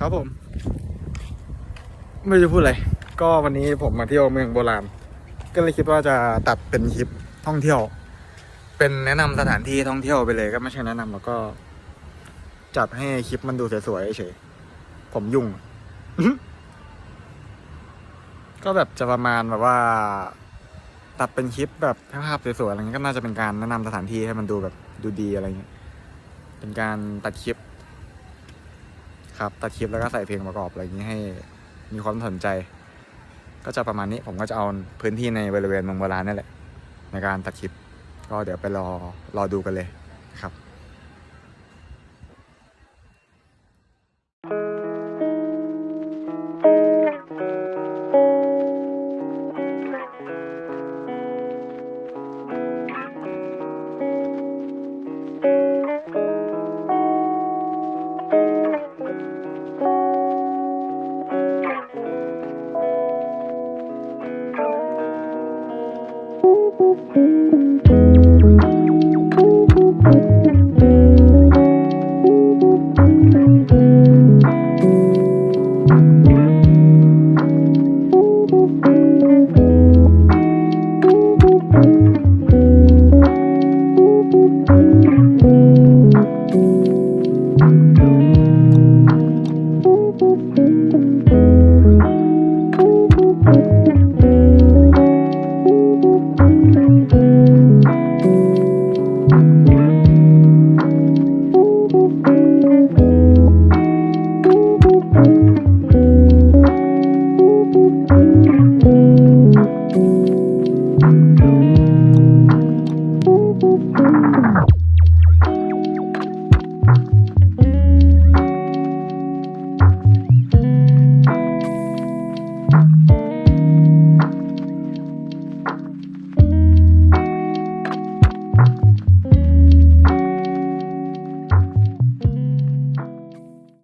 ครับผม ไม่รู้จะพูดอะไร ก็วันนี้ผมมาเที่ยวเมืองโบราณ ก็เลยคิดว่าจะตัดเป็นคลิปท่องเที่ยว เป็นแนะนำสถานที่ท่องเที่ยวไปเลยก็ไม่ใช่แนะนำแล้วก็ จัดให้คลิปมันดูสวยๆเฉยผมยุ่ง ก็แบบจะประมาณแบบว่า ตัดเป็นคลิปแบบภาพสวยๆอะไรเงี้ยก็น่าจะเป็นการแนะนำสถานที่ให้มันดูแบบดูดีอะไรเงี้ยเป็นการตัดคลิป ครับตัดคลิปแล้วก็ใส่เพลงประกอบอะไรอย่างนี้ให้มีความสนใจ ก็จะประมาณนี้ผมก็จะเอาพื้นที่ในบริเวณเมืองโบราณนี่แหละในการตัดคลิป ก็เดี๋ยวไปรอรอดูกันเลยครับ Thank you. Thank.